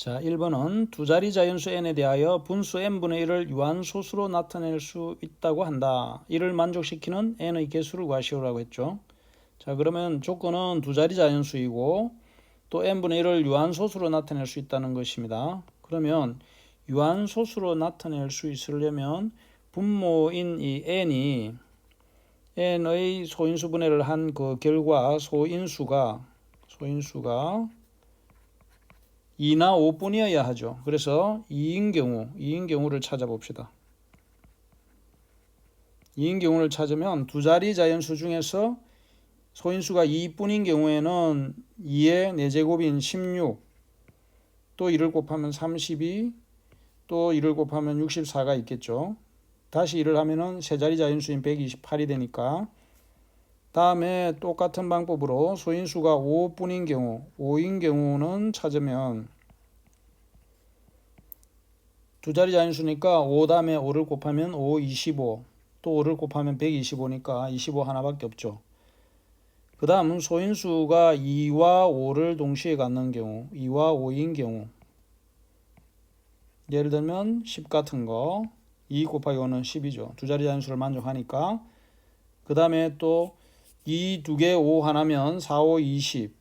자, 1번은 두 자리 자연수 n에 대하여 분수 n분의 1을 유한소수로 나타낼 수 있다고 한다. 이를 만족시키는 n의 개수를 구하시오라고 했죠. 자, 그러면 조건은 두 자리 자연수이고 또 n분의 1을 유한소수로 나타낼 수 있다는 것입니다. 그러면 유한소수로 나타낼 수 있으려면 분모인 이 n이 n의 소인수 분해를 한 그 결과 소인수가 소인수가 2나 5뿐이어야 하죠. 그래서 2인 경우, 2인 경우를 찾아봅시다. 2인 경우를 찾으면 두 자리 자연수 중에서 소인수가 2뿐인 경우에는 2의 4제곱인 16, 또 1을 곱하면 32, 또 1을 곱하면 64가 있겠죠. 다시 1을 하면은 세 자리 자연수인 128이 되니까 다음에 똑같은 방법으로 소인수가 5뿐인 경우, 5인 경우는 찾으면 두 자리 자연수니까 5 다음에 5를 곱하면 5, 25, 또 5를 곱하면 125니까 25 하나밖에 없죠. 그 다음 소인수가 2와 5를 동시에 갖는 경우, 2와 5인 경우 예를 들면 10 같은 거, 2 곱하기 5는 10이죠. 두 자리 자연수를 만족하니까 그 다음에 또 2 두 개 5 하나면 4, 5, 20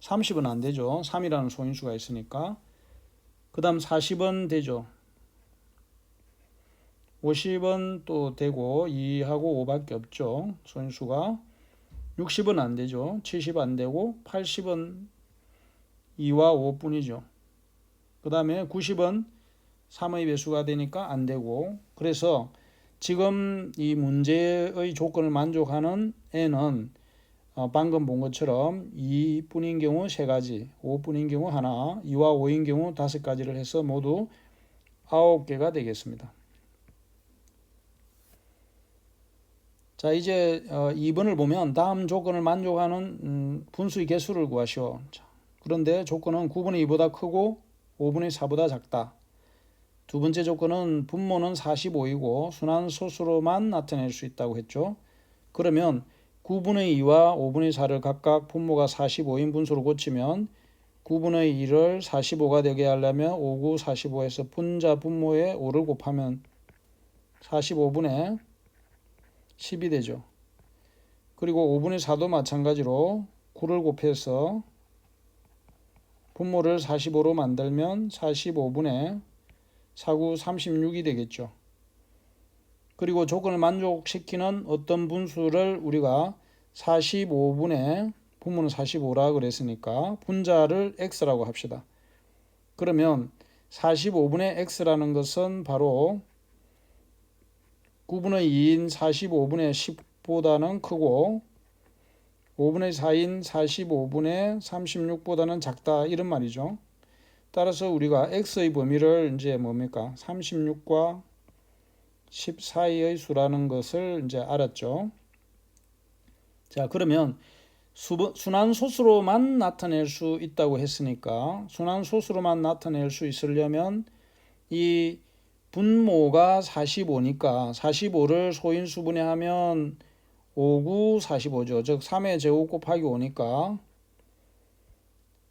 30은 안 되죠. 3이라는 소인수가 있으니까 그 다음 40은 되죠. 50은 또 되고 2하고 5밖에 없죠. 소인수가 60은 안 되죠. 70 안 되고 80은 2와 5뿐이죠. 그 다음에 90은 3의 배수가 되니까 안 되고 그래서 지금 이 문제의 조건을 만족하는 n은 어, 방금 본 것처럼 2뿐인 경우 3가지, 5뿐인 경우 하나, 2와 5인 경우 5가지를 해서 모두 9개가 되겠습니다. 자 이제 어, 2번을 보면 다음 조건을 만족하는 음, 분수의 개수를 구하시오. 자, 그런데 조건은 9분의 2보다 크고 5분의 4보다 작다. 두 번째 조건은 분모는 45이고 순환 소수로만 나타낼 수 있다고 했죠. 그러면 9분의 2와 5분의 4를 각각 분모가 45인 분수로 고치면 9분의 2를 45가 되게 하려면 5, 9, 45에서 분자 분모에 5를 곱하면 45분의 10이 되죠. 그리고 5분의 4도 마찬가지로 9를 곱해서 분모를 45로 만들면 45분의 4구 36이 되겠죠. 그리고 조건을 만족시키는 어떤 분수를 우리가 45분의 분모는 45라 그랬으니까 분자를 x라고 합시다. 그러면 45분의 x라는 것은 바로 9분의 2인 45분의 10보다는 크고 5분의 4인 45분의 36보다는 작다 이런 말이죠. 따라서 우리가 x의 범위를 이제 뭡니까? 36과 10 사이의 수라는 것을 이제 알았죠. 자, 그러면 순환 소수로만 나타낼 수 있다고 했으니까 순환 소수로만 나타낼 수 있으려면 이 분모가 45니까 45를 소인수 분해 하면 5, 9, 45죠. 즉 3의 제곱 곱하기 5니까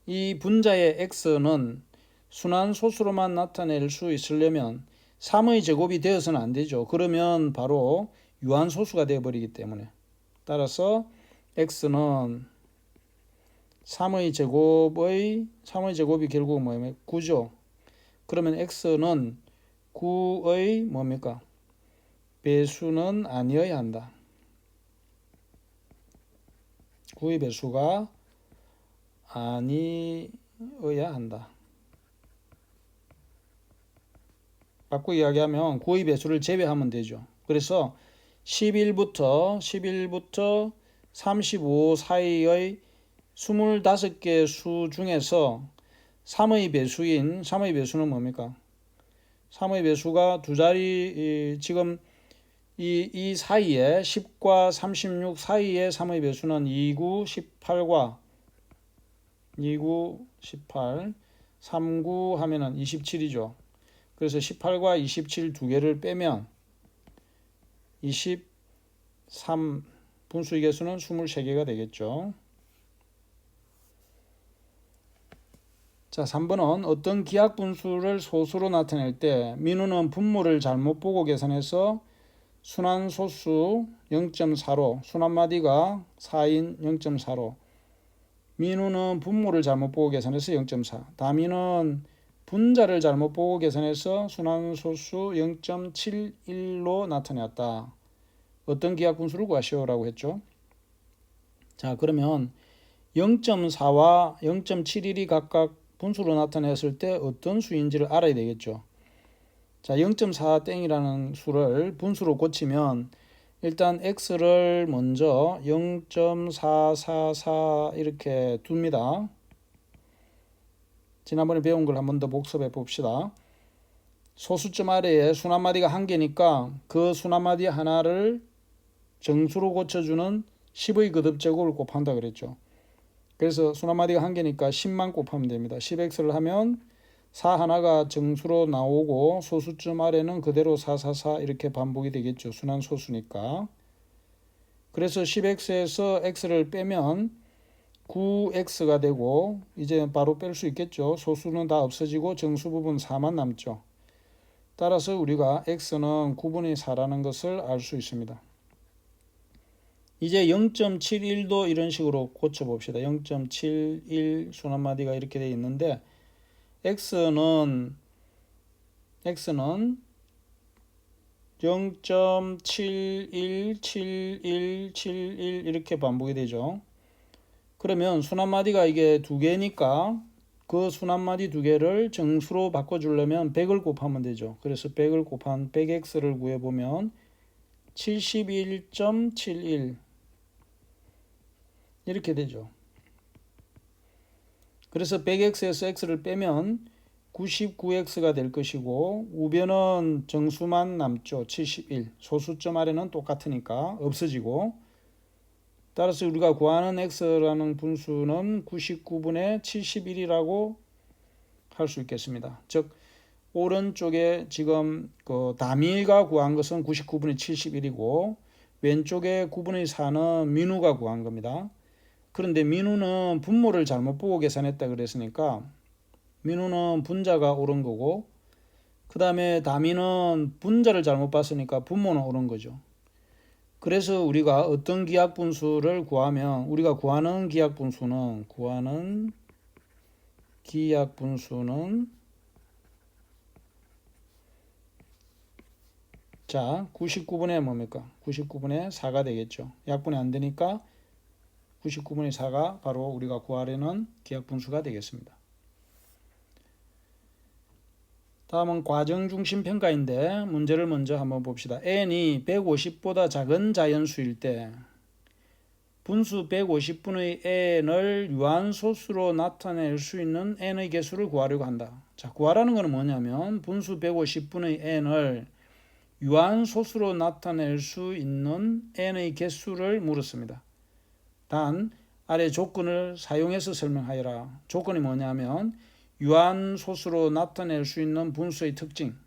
이 분자의 x는 순환 소수로만 나타낼 수 있으려면 3의 제곱이 되어서는 안 되죠. 그러면 바로 유한 소수가 되어 버리기 때문에 따라서 x는 3의 제곱의 3의 제곱이 결국 뭐냐면 9죠. 그러면 x는 9의 뭡니까? 배수는 아니어야 한다. 9의 배수가 아니어야 한다. 바꾸 이야기하면 고의 배수를 제외하면 되죠. 그래서 11부터 11부터 35 사이의 25개 수 중에서 3의 배수인 3의 배수는 뭡니까? 3의 배수가 두 자리 지금 이, 이 사이에 10과 36 사이에 3의 배수는 2, 9, 18과 2, 9, 18, 3, 9 하면은 27이죠. 그래서 18과 27 두 개를 빼면 23 분수의 개수는 23개가 되겠죠. 자, 3번은 어떤 기하 분수를 소수로 나타낼 때 민우는 분모를 잘못 보고 계산해서 순환 소수 0.4로 순환 마디가 4인 0.4로 민우는 분모를 잘못 보고 계산해서 0.4 다민은 분자를 잘못 보고 계산해서 순환 소수 0.71로 나타냈다. 어떤 기하 분수를 구하시오라고 했죠. 자, 그러면 0.4와 0.71이 각각 분수로 나타냈을 때 어떤 수인지를 알아야 되겠죠. 자, 0.4 땡이라는 수를 분수로 고치면 일단 x를 먼저 0.444 이렇게 둡니다. 지난번에 배운 걸 한 번 더 복습해 봅시다. 소수점 아래에 순환마디가 한 개니까 그 순환마디 하나를 정수로 고쳐주는 10의 거듭제곱을 곱한다 그랬죠. 그래서 순환마디가 한 개니까 10만 곱하면 됩니다. 10x를 하면 4 하나가 정수로 나오고 소수점 아래는 그대로 444 이렇게 반복이 되겠죠. 순환 소수니까. 그래서 10x에서 x를 빼면 9x가 되고 이제 바로 뺄 수 있겠죠. 소수는 다 없어지고 정수 부분 4만 남죠. 따라서 우리가 x는 9분의 4라는 것을 알 수 있습니다. 이제 0.71도 이런 식으로 고쳐봅시다. 0.71 순환마디가 이렇게 되어 있는데 x는 x는 0.717171 이렇게 반복이 되죠. 그러면 순환마디가 이게 두 개니까 그 순환마디 두 개를 정수로 바꿔주려면 100을 곱하면 되죠. 그래서 100을 곱한 100x를 구해보면 71.71 이렇게 되죠. 그래서 100x에서 x를 빼면 99x가 될 것이고 우변은 정수만 남죠. 71. 소수점 아래는 똑같으니까 없어지고 따라서 우리가 구하는 x라는 분수는 99분의 71이라고 할 수 있겠습니다. 즉 오른쪽에 지금 그 다미가 구한 것은 99분의 71이고 왼쪽에 9분의 4는 민우가 구한 겁니다. 그런데 민우는 분모를 잘못 보고 계산했다 그랬으니까 민우는 분자가 옳은 거고 그 다음에 다미는 분자를 잘못 봤으니까 분모는 옳은 거죠. 그래서 우리가 어떤 기하 분수를 구하면 우리가 구하는 기하 분수는 구하는 기하 분수는 자 99분의 뭡니까? 99분의 4가 되겠죠. 약분이 안 되니까 99분의 4가 바로 우리가 구하려는 기하 분수가 되겠습니다. 다음은 과정 중심 평가인데 문제를 먼저 한번 봅시다. n이 150보다 작은 자연수일 때 분수 150분의 n을 유한소수로 나타낼 수 있는 n의 개수를 구하려고 한다. 자, 구하라는 것은 뭐냐면 분수 150분의 n을 유한소수로 나타낼 수 있는 n의 개수를 물었습니다. 단 아래 조건을 사용해서 설명하여라. 조건이 뭐냐면 유한소수로 나타낼 수 있는 분수의 특징.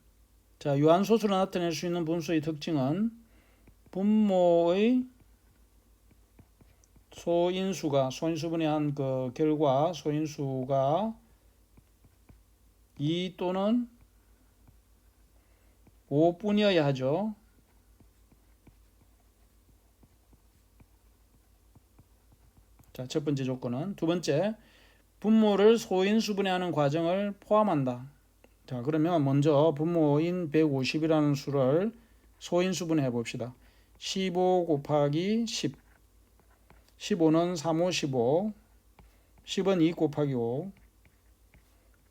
자, 유한소수로 나타낼 수 있는 분수의 특징은 분모의 소인수가 소인수분의 한그 결과 소인수가 2 또는 5뿐이어야 하죠. 자, 첫 번째 조건은 두 번째 분모를 소인 수분해하는 과정을 포함한다. 자, 그러면 먼저 분모인 150이라는 수를 소인 수분해 봅시다. 15 곱하기 10. 15는 3, 5, 15. 10은 2 곱하기 5.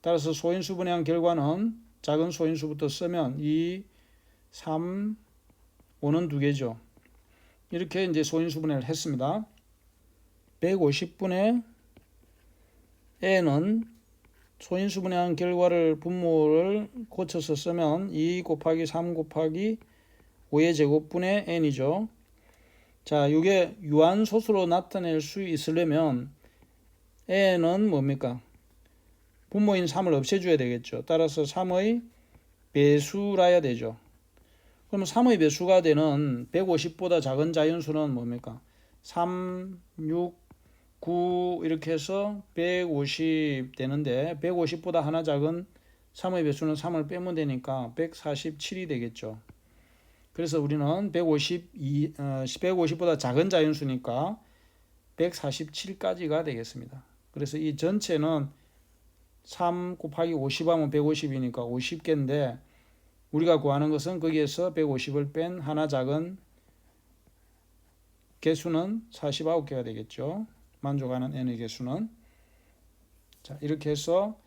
따라서 소인수분해 한 결과는 작은 소인수부터 쓰면 2, 3, 5는 두 개죠. 이렇게 이제 소인수분해를 했습니다. 150분의 n은 소인수분해 한 결과를 분모를 고쳐서 쓰면 2 곱하기 3 곱하기 5의 제곱분의 n이죠. 자, 이게 유한소수로 나타낼 수 있으려면 n은 뭡니까? 분모인 3을 없애줘야 되겠죠. 따라서 3의 배수라야 되죠. 그러면 3의 배수가 되는 150보다 작은 자연수는 뭡니까? 3, 6, 9 이렇게 해서 150 되는데 150보다 하나 작은 3의 배수는 3을 빼면 되니까 147이 되겠죠. 그래서 우리는 152, 어, 150보다 작은 자연수니까 147까지가 되겠습니다. 그래서 이 전체는 3 곱하기 50 하면 150이니까 50개인데 우리가 구하는 것은 거기에서 150을 뺀 하나 작은 개수는 49개가 되겠죠. 만족하는 n의 개수는 자 이렇게 해서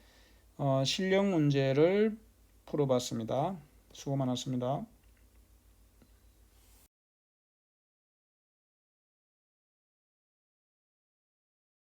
어, 실력 문제를 풀어봤습니다. 수고 많았습니다.